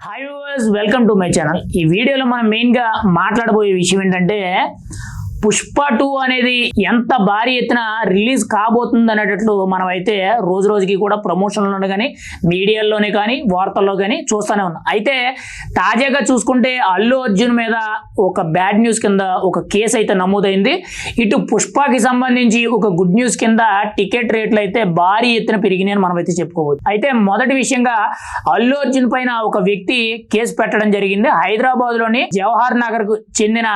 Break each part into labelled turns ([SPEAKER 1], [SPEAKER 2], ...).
[SPEAKER 1] Hi viewers welcome to my channel ఈ వీడియోలో మనం మెయిన్గా మాట్లాడబోయే విషయం ఏంటంటే పుష్ప టూ అనేది ఎంత భారీ ఎత్తున రిలీజ్ కాబోతుంది అనేటట్లు మనం అయితే రోజు రోజుకి కూడా ప్రమోషన్లోనే కానీ మీడియాల్లోనే కానీ వార్తల్లో కానీ చూస్తూనే ఉన్నాం. అయితే తాజాగా చూసుకుంటే అల్లు అర్జున్ మీద ఒక బ్యాడ్ న్యూస్ కింద ఒక కేసు అయితే నమోదైంది. ఇటు పుష్పకి సంబంధించి ఒక గుడ్ న్యూస్ కింద టికెట్ రేట్లు అయితే భారీ ఎత్తున పెరిగినాయని మనం అయితే చెప్పుకోవచ్చు. అయితే మొదటి విషయంగా అల్లు అర్జున్ పైన ఒక వ్యక్తి కేసు పెట్టడం జరిగింది. హైదరాబాద్లోని జవహర్ నగర్కు చెందిన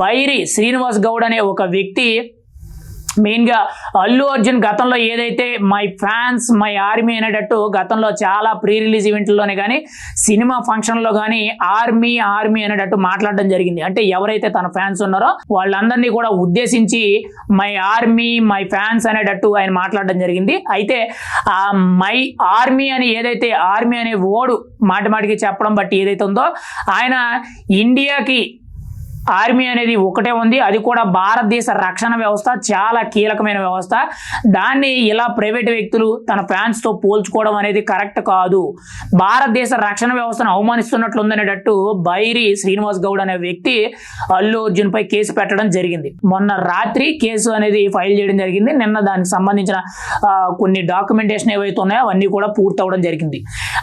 [SPEAKER 1] బైరి శ్రీనివాస్ గౌడ్ అనే ఒక వ్యక్తి మెయిన్గా అల్లు అర్జున్ గతంలో ఏదైతే మై ఫ్యాన్స్ మై ఆర్మీ అనేటట్టు గతంలో చాలా ప్రీ రిలీజ్ ఈవెంట్లోనే కానీ సినిమా ఫంక్షన్లో కానీ ఆర్మీ ఆర్మీ అనేటట్టు మాట్లాడడం జరిగింది. అంటే ఎవరైతే తన ఫ్యాన్స్ ఉన్నారో వాళ్ళందరినీ కూడా ఉద్దేశించి మై ఆర్మీ మై ఫ్యాన్స్ అనేటట్టు ఆయన మాట్లాడడం జరిగింది. అయితే ఆ మై ఆర్మీ అని ఏదైతే ఆర్మీ అనే ఓడు మాటి మాటికి చెప్పడం బట్టి ఏదైతే ఉందో ఆయన ఇండియాకి ఆర్మీ అనేది ఒకటే ఉంది. అది కూడా భారతదేశ రక్షణ వ్యవస్థ చాలా కీలకమైన వ్యవస్థ. దాన్ని ఇలా ప్రైవేట్ వ్యక్తులు తన ఫ్యాన్స్తో పోల్చుకోవడం అనేది కరెక్ట్ కాదు. భారతదేశ రక్షణ వ్యవస్థను అవమానిస్తున్నట్లు ఉందనేటట్టు బైరి శ్రీనివాస్ గౌడ్ అనే వ్యక్తి అల్లు అర్జున్ పై కేసు పెట్టడం జరిగింది. మొన్న రాత్రి కేసు అనేది ఫైల్ చేయడం జరిగింది. నిన్న దానికి సంబంధించిన కొన్ని డాక్యుమెంటేషన్ ఏవైతే ఉన్నాయో అవన్నీ కూడా పూర్తవడం జరిగింది.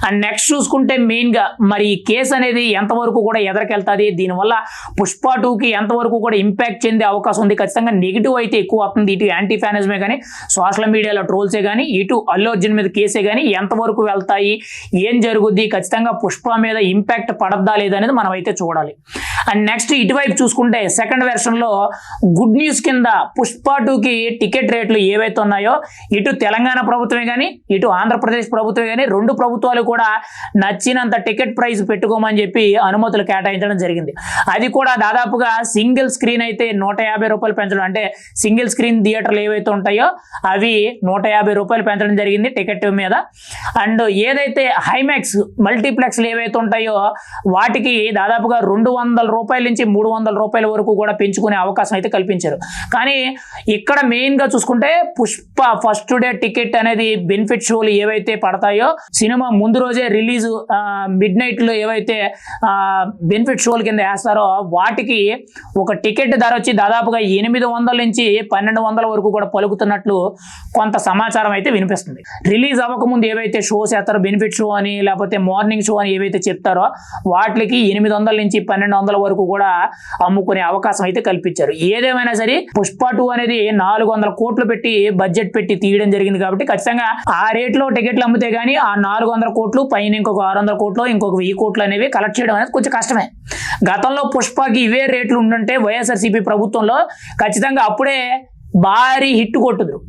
[SPEAKER 1] అండ్ నెక్స్ట్ చూసుకుంటే మెయిన్గా మరి ఈ కేసు అనేది ఎంతవరకు కూడా ఎదరికెళ్తుంది? దీనివల్ల పుష్ప టూకి ఎంతవరకు కూడా ఇంపాక్ట్ చెందే అవకాశం ఉంది. ఖచ్చితంగా నెగిటివ్ అయితే ఎక్కువ అవుతుంది. ఇటు యాంటీ ఫ్యానిజమే కానీ సోషల్ మీడియాలో ట్రోల్సే కానీ ఇటు అల్లు అర్జున్ మీద కేసే కానీ ఎంతవరకు వెళ్తాయి ఏం జరుగుద్ది ఖచ్చితంగా పుష్ప మీద ఇంపాక్ట్ పడద్దా లేదనేది మనం అయితే చూడాలి. అండ్ నెక్స్ట్ ఇటువైపు చూసుకుంటే సెకండ్ వెర్షన్లో గుడ్ న్యూస్ కింద పుష్ప టూకి టికెట్ రేట్లు ఏవైతే ఉన్నాయో ఇటు తెలంగాణ ప్రభుత్వమే కానీ ఇటు ఆంధ్రప్రదేశ్ ప్రభుత్వమే కానీ రెండు ప్రభుత్వాలు కూడా నచ్చినంత టికెట్ ప్రైస్ పెట్టుకోమని చెప్పి అనుమతులు కేటాయించడం జరిగింది. అది కూడా దాదాపుగా సింగిల్ స్క్రీన్ అయితే నూట యాభై రూపాయలు పెంచడం అంటే సింగిల్ స్క్రీన్ థియేటర్లు ఏవైతే ఉంటాయో అవి నూట యాభై రూపాయలు పెంచడం జరిగింది టికెట్ మీద. అండ్ ఏదైతే హైమాక్స్ మల్టీప్లెక్స్లు ఏవైతే ఉంటాయో వాటికి దాదాపుగా రెండు వందల రూపాయల నుంచి మూడు వందల రూపాయల వరకు కూడా పెంచుకునే అవకాశం అయితే కల్పించారు. కానీ ఇక్కడ మెయిన్గా చూసుకుంటే పుష్ప ఫస్ట్ డే టికెట్ అనేది బెనిఫిట్ షోలు ఏవైతే పడతాయో సినిమా ముందు రోజే రిలీజ్ మిడ్ నైట్లో ఏవైతే బెనిఫిట్ షోల కింద వేస్తారో వాటికి ఒక టికెట్ ధర వచ్చి దాదాపుగా ఎనిమిది వందల నుంచి పన్నెండు వందల వరకు కూడా పలుకుతున్నట్లు కొంత సమాచారం అయితే వినిపిస్తుంది. రిలీజ్ అవ్వకముందు ఏవైతే షోస్ వేస్తారో బెనిఫిట్ షో అని లేకపోతే మార్నింగ్ షో అని ఏవైతే చెప్తారో వాటికి ఎనిమిది వందల నుంచి పన్నెండు వందల వరకు కూడా అమ్ముకునే అవకాశం అయితే కల్పించారు. ఏదేమైనా సరే పుష్ప టూ అనేది నాలుగు వందల కోట్లు పెట్టి బడ్జెట్ పెట్టి తీయడం జరిగింది కాబట్టి ఖచ్చితంగా ఆ రేట్లో టికెట్లు అమ్మితే కానీ ఆ నాలుగు వందల కోట్లు పైన ఇంకొక ఆరు వందల కోట్లు ఇంకొక వెయ్యి కోట్లు అనేవి కలెక్ట్ చేయడం అనేది కొంచెం కష్టమే. గతంలో పుష్పకి ఇవే రేట్లు ఉండుంటే వైఎస్ఆర్సీపీ ప్రభుత్వంలో ఖచ్చితంగా అప్పుడే భారీ హిట్ కొట్టుదురు.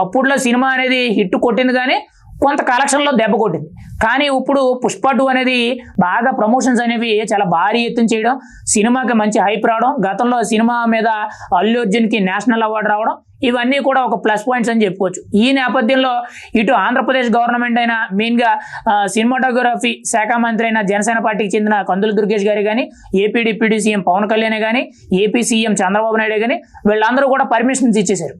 [SPEAKER 1] అప్పుడులో సినిమా అనేది హిట్ కొట్టింది కానీ కొంత కలెక్షన్లో దెబ్బ కొట్టింది. కానీ ఇప్పుడు పుష్ప టూ అనేది బాగా ప్రమోషన్స్ అనేవి చాలా భారీ ఎత్తున చేయడం సినిమాకి మంచి హైప్ రావడం గతంలో సినిమా మీద అల్లు అర్జున్కి నేషనల్ అవార్డు రావడం ఇవన్నీ కూడా ఒక ప్లస్ పాయింట్స్ అని చెప్పుకోవచ్చు. ఈ నేపథ్యంలో ఇటు ఆంధ్రప్రదేశ్ గవర్నమెంట్ అయినా మెయిన్గా సినిమాటోగ్రఫీ శాఖ మంత్రి అయిన జనసేన పార్టీకి చెందిన కందుల దుర్గేష్ గారు కానీ AP deputy CM Pawan Kalyan కానీ ఏపీ సీఎం చంద్రబాబు నాయుడు కానీ వీళ్ళందరూ కూడా పర్మిషన్స్ ఇచ్చేశారు.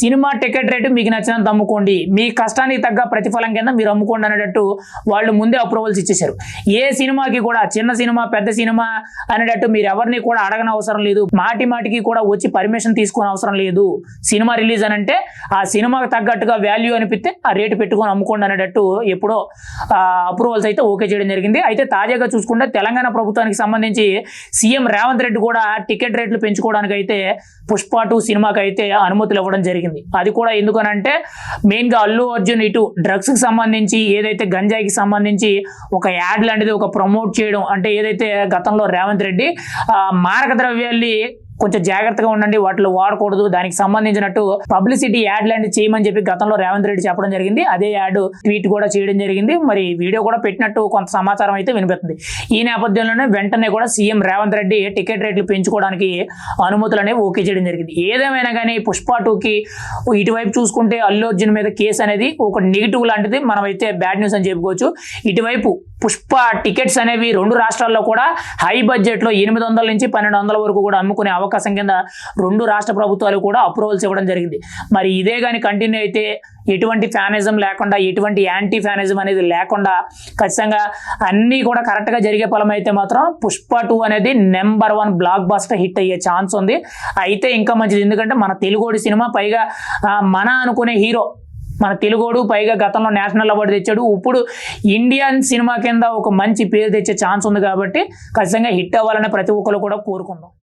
[SPEAKER 1] సినిమా టికెట్ రేటు మీకు నచ్చినంత అమ్ముకోండి. మీ కష్టానికి తగ్గ ప్రతిఫలం కింద మీరు అమ్ముకోండి అనేటట్టు వాళ్ళు ముందే అప్రూవల్స్ ఇచ్చేశారు. ఏ సినిమాకి కూడా చిన్న సినిమా పెద్ద సినిమా అనేటట్టు మీరు ఎవరిని కూడా అడగన అవసరం లేదు. మాటి మాటికి కూడా వచ్చి పర్మిషన్ తీసుకునే అవసరం లేదు. సినిమా రిలీజ్ అని అంటే ఆ సినిమాకి తగ్గట్టుగా వాల్యూ అనిపిస్తే ఆ రేటు పెట్టుకొని అమ్ముకోండి అనేటట్టు ఎప్పుడో అప్రూవల్స్ అయితే ఓకే చేయడం జరిగింది. అయితే తాజాగా చూసుకుంటే తెలంగాణ ప్రభుత్వానికి సంబంధించి సీఎం రేవంత్ రెడ్డి కూడా టికెట్ రేట్లు పెంచుకోవడానికి అయితే పుష్ప టూ సినిమాకి అయితే అనుమతులు ఇవ్వడం జరిగింది. అది కూడా ఎందుకనంటే మెయిన్గా అల్లు అర్జున్ ఇటు డ్రగ్స్కి సంబంధించి ఏదైతే గంజాయికి సంబంధించి ఒక యాడ్ లాంటిది ఒక ప్రమోట్ చేయడం అంటే ఏదైతే గతంలో రేవంత్ రెడ్డి మారక ద్రవ్యాల్ని కొంచెం జాగ్రత్తగా ఉండండి వాటిలో వాడకూడదు. దానికి సంబంధించినట్టు పబ్లిసిటీ యాడ్ లాంటి చేయమని చెప్పి గతంలో రేవంత్ రెడ్డి చెప్పడం జరిగింది. అదే యాడ్ ట్వీట్ కూడా చేయడం జరిగింది. మరి వీడియో కూడా పెట్టినట్టు కొంత సమాచారం అయితే వినిపిస్తుంది. ఈ నేపథ్యంలోనే వెంటనే కూడా సీఎం రేవంత్ రెడ్డి టికెట్ రేట్లు పెంచుకోవడానికి అనుమతులు అనేవి ఓకే చేయడం జరిగింది. ఏదేమైనా కానీ పుష్ప టూకి ఇటువైపు చూసుకుంటే అల్లు అర్జున్ మీద కేసు అనేది ఒక నెగిటివ్ లాంటిది. మనం అయితే బ్యాడ్ న్యూస్ అని చెప్పుకోవచ్చు. ఇటువైపు పుష్ప టికెట్స్ అనేవి రెండు రాష్ట్రాల్లో కూడా హై బడ్జెట్లో ఎనిమిది వందల నుంచి పన్నెండు వందల వరకు కూడా అమ్ముకునే అవకాశం కింద రెండు రాష్ట్ర ప్రభుత్వాలు కూడా అప్రూవల్స్ ఇవ్వడం జరిగింది. మరి ఇదే కానీ కంటిన్యూ అయితే ఎటువంటి ఫ్యానిజం లేకుండా ఎటువంటి యాంటీ ఫ్యానిజం అనేది లేకుండా ఖచ్చితంగా అన్నీ కూడా కరెక్ట్గా జరిగే ఫలం అయితే మాత్రం పుష్ప టూ అనేది number one blockbuster hit అయ్యే ఛాన్స్ ఉంది. అయితే ఇంకా మంచిది ఎందుకంటే మన తెలుగోడి సినిమా పైగా మన అనుకునే హీరో మన తెలుగోడు పైగా గతంలో నేషనల్ అవార్డు తెచ్చాడు. ఇప్పుడు ఇండియన్ సినిమా కింద ఒక మంచి పేరు తెచ్చే ఛాన్స్ ఉంది కాబట్టి ఖచ్చితంగా హిట్ అవ్వాలని ప్రతి ఒక్కరు కూడా కోరుకుందాం.